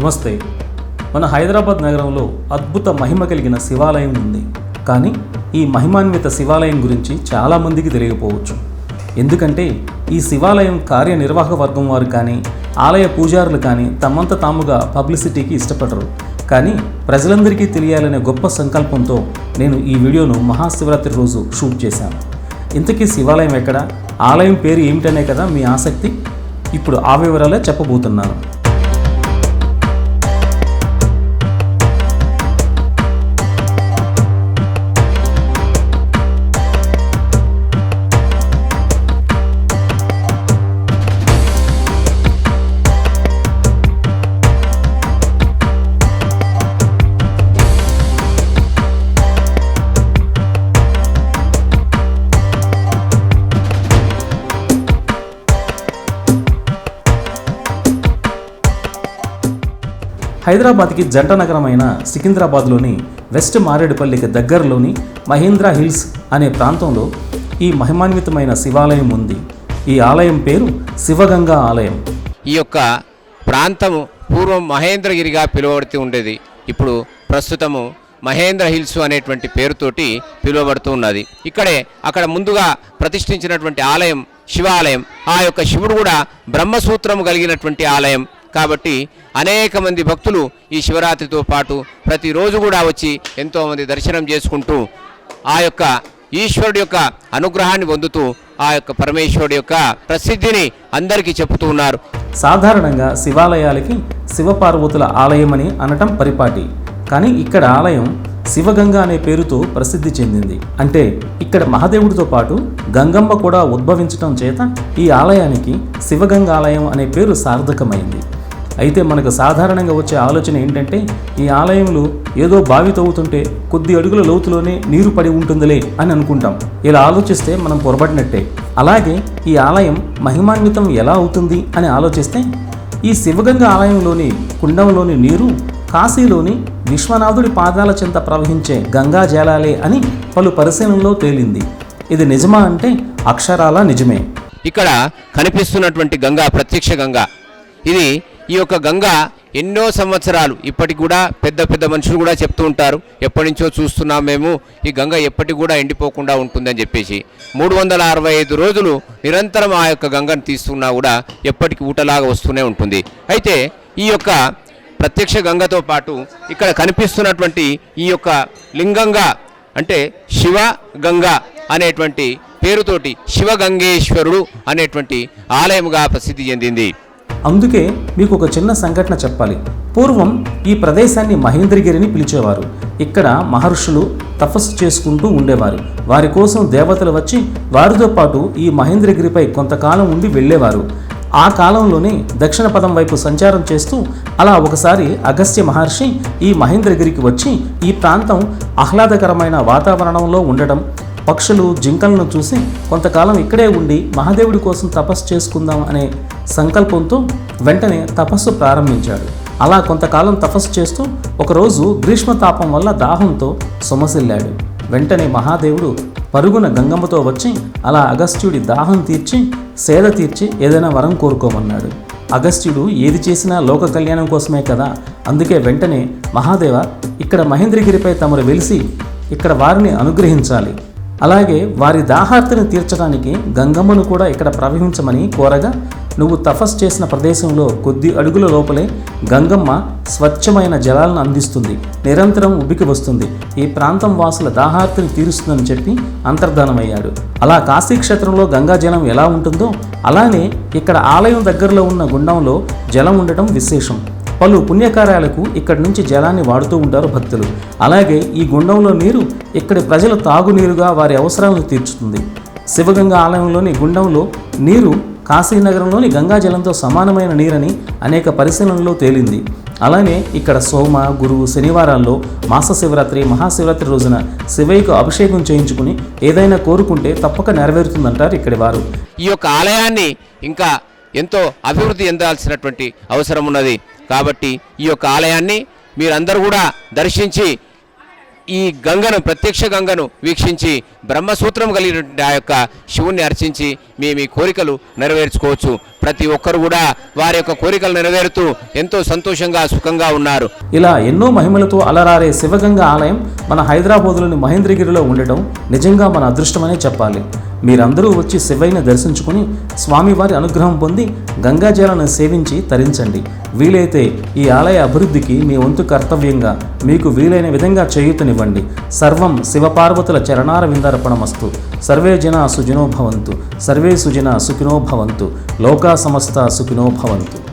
నమస్తే. మన హైదరాబాద్ నగరంలో అద్భుత మహిమ కలిగిన శివాలయం ఉంది. కానీ ఈ మహిమాన్విత శివాలయం గురించి చాలామందికి తెలియకపోవచ్చు. ఎందుకంటే ఈ శివాలయం కార్యనిర్వాహక వర్గం వారు కానీ ఆలయ పూజారులు కానీ తమంత తాముగా పబ్లిసిటీకి ఇష్టపడరు. కానీ ప్రజలందరికీ తెలియాలనే గొప్ప సంకల్పంతో నేను ఈ వీడియోను మహాశివరాత్రి రోజు షూట్ చేశాను. ఇంతకీ శివాలయం ఎక్కడ? ఆలయం పేరు ఏమిటనే కదా మీ ఆసక్తి? ఇప్పుడు ఆ వివరాలే చెప్పబోతున్నాను. హైదరాబాద్కి జంట నగరమైన సికింద్రాబాద్లోని వెస్ట్ మారేడుపల్లికి దగ్గరలోని మహేంద్ర హిల్స్ అనే ప్రాంతంలో ఈ మహిమాన్వితమైన శివాలయం ఉంది. ఈ ఆలయం పేరు శివగంగా ఆలయం. ఈ యొక్క ప్రాంతము పూర్వం మహేంద్రగిరిగా పిలువబడుతూ ఉండేది. ఇప్పుడు ప్రస్తుతము మహేంద్ర హిల్స్ అనేటువంటి పేరుతోటి పిలువబడుతూ ఉన్నది. ఇక్కడే అక్కడ ముందుగా ప్రతిష్ఠించినటువంటి ఆలయం శివాలయం. ఆ యొక్క శివుడు కూడా బ్రహ్మసూత్రము కలిగినటువంటి ఆలయం. కాబట్టి అనేక మంది భక్తులు ఈ శివరాత్రితో పాటు ప్రతిరోజు కూడా వచ్చి ఎంతోమంది దర్శనం చేసుకుంటూ ఆ యొక్క ఈశ్వరుడి యొక్క అనుగ్రహాన్ని పొందుతూ ఆ యొక్క పరమేశ్వరుడి యొక్క ప్రసిద్ధిని అందరికీ చెబుతూ ఉన్నారు. సాధారణంగా శివాలయాలకి శివపార్వతుల ఆలయం అని అనటం పరిపాటి. కానీ ఇక్కడ ఆలయం శివగంగా అనే పేరుతో ప్రసిద్ధి చెందింది. అంటే ఇక్కడ మహాదేవుడితో పాటు గంగమ్మ కూడా ఉద్భవించడం చేత ఈ ఆలయానికి శివగంగా ఆలయం అనే పేరు సార్థకమైంది. అయితే మనకు సాధారణంగా వచ్చే ఆలోచన ఏంటంటే ఈ ఆలయంలో ఏదో బావి తవ్వుతుంటే కొద్ది అడుగుల లోతులోనే నీరు పడి ఉంటుందిలే అని అనుకుంటాం. ఇలా ఆలోచిస్తే మనం పొరబడినట్టే. అలాగే ఈ ఆలయం మహిమాన్వితం ఎలా అవుతుంది అని ఆలోచిస్తే ఈ శివగంగ ఆలయంలోని కుండంలోని నీరు కాశీలోని విశ్వనాథుడి పాదాల చెంత ప్రవహించే గంగా జలాలే అని పలు పరిశీలనలో తేలింది. ఇది నిజమా అంటే అక్షరాల నిజమే. ఇక్కడ కనిపిస్తున్నటువంటి గంగా ప్రత్యక్ష గంగా. ఇది ఈ యొక్క గంగా ఎన్నో సంవత్సరాలు ఇప్పటికి కూడా పెద్ద పెద్ద మనుషులు కూడా చెప్తూ ఉంటారు. ఎప్పటి నుంచో చూస్తున్నాం మేము ఈ గంగ ఎప్పటికి కూడా ఎండిపోకుండా ఉంటుందని చెప్పేసి. మూడు వందల అరవై ఐదు రోజులు నిరంతరం ఆ యొక్క గంగను తీస్తున్నా కూడా ఎప్పటికి ఊటలాగా వస్తూనే ఉంటుంది. అయితే ఈ యొక్క ప్రత్యక్ష గంగతో పాటు ఇక్కడ కనిపిస్తున్నటువంటి ఈ యొక్క లింగంగా అంటే శివ గంగ అనేటువంటి పేరుతోటి శివగంగేశ్వరుడు అనేటువంటి ఆలయముగా ప్రసిద్ధి చెందింది. అందుకే మీకు ఒక చిన్న సంఘటన చెప్పాలి. పూర్వం ఈ ప్రదేశాన్ని మహేంద్రగిరిని పిలిచేవారు. ఇక్కడ మహర్షులు తపస్సు చేసుకుంటూ ఉండేవారు. వారి కోసం దేవతలు వచ్చి వారితో పాటు ఈ మహేంద్రగిరిపై కొంతకాలం ఉండి వెళ్ళేవారు. ఆ కాలంలోనే దక్షిణ పదం వైపు సంచారం చేస్తూ అలా ఒకసారి అగస్త్య మహర్షి ఈ మహేంద్రగిరికి వచ్చి ఈ ప్రాంతం ఆహ్లాదకరమైన వాతావరణంలో ఉండడం పక్షులు జింకలను చూసి కొంతకాలం ఇక్కడే ఉండి మహాదేవుడి కోసం తపస్సు చేసుకుందాం అనే సంకల్పంతో వెంటనే తపస్సు ప్రారంభించాడు. అలా కొంతకాలం తపస్సు చేస్తూ ఒకరోజు గ్రీష్మ తాపం వల్ల దాహంతో సొమసిల్లాడు. వెంటనే మహాదేవుడు పరుగున గంగమ్మతో వచ్చి అలా అగస్త్యుడి దాహం తీర్చి సేద తీర్చి ఏదైనా వరం కోరుకోమన్నాడు. అగస్త్యుడు ఏది చేసినా లోక కళ్యాణం కోసమే కదా. అందుకే వెంటనే మహాదేవ ఇక్కడ మహేంద్రగిరిపై తమరు వెలిసి ఇక్కడ వారిని అనుగ్రహించాలి. అలాగే వారి దాహార్తిని తీర్చడానికి గంగమ్మను కూడా ఇక్కడ ప్రవహించమని కోరగా నువ్వు తపస్సు చేసిన ప్రదేశంలో కొద్ది అడుగుల లోపలే గంగమ్మ స్వచ్ఛమైన జలాలను అందిస్తుంది నిరంతరం ఉబ్బికి వస్తుంది. ఈ ప్రాంతం వాసుల దాహార్తిని తీరుస్తుందని చెప్పి అంతర్ధానమయ్యాడు. అలా కాశీ క్షేత్రంలో గంగా జలం ఎలా ఉంటుందో అలానే ఇక్కడ ఆలయం దగ్గరలో ఉన్న గుండంలో జలం ఉండటం విశేషం. పలు పుణ్యకార్యాలకు ఇక్కడి నుంచి జలాన్ని వాడుతూ ఉంటారు భక్తులు. అలాగే ఈ గుండంలో నీరు ఇక్కడి ప్రజల తాగునీరుగా వారి అవసరాలను తీర్చుతుంది. శివగంగా ఆలయంలోని గుండంలో నీరు కాశీనగరంలోని గంగా జలంతో సమానమైన నీరని అనేక పరిశీలనలో తేలింది. అలానే ఇక్కడ సోమ గురువు శనివారాల్లో మాస శివరాత్రి మహాశివరాత్రి రోజున శివయ్యకు అభిషేకం చేయించుకుని ఏదైనా కోరుకుంటే తప్పక నెరవేరుతుందంటారు ఇక్కడి వారు. ఈ యొక్క ఆలయాన్ని ఇంకా ఎంతో అభివృద్ధి చెందాల్సినటువంటి అవసరం ఉన్నది. కాబట్టి ఈ యొక్క ఆలయాన్ని మీరందరూ కూడా దర్శించి ఈ గంగను ప్రత్యక్ష గంగను వీక్షించి బ్రహ్మసూత్రం కలిగిన ఆ యొక్క శివుణ్ణి అర్చించి మీ మీ కోరికలు నెరవేర్చుకోవచ్చు. ప్రతి ఒక్కరు కూడా వారి యొక్క కోరికలు నెరవేరుతూ ఎంతో సంతోషంగా సుఖంగా ఉన్నారు. ఇలా ఎన్నో మహిమలతో అలరారే శివగంగ ఆలయం మన హైదరాబాదులోని మహేంద్రగిరిలో ఉండటం నిజంగా మన అదృష్టమనే చెప్పాలి. మీరందరూ వచ్చి శివయ్యను దర్శించుకుని స్వామివారి అనుగ్రహం పొంది గంగాజలాన్ని సేవించి తరించండి. వీలైతే ఈ ఆలయ అభివృద్ధికి మీ వంతు కర్తవ్యంగా మీకు వీలైన విధంగా చేయూతనివ్వండి. సర్వం శివపార్వతుల చరణార విందర్పణమస్తు. సర్వే జన సుజనో భవంతు. సర్వే సుజన సుఖినో భవంతు. లోకా సమస్త సుఖినో భవంతు.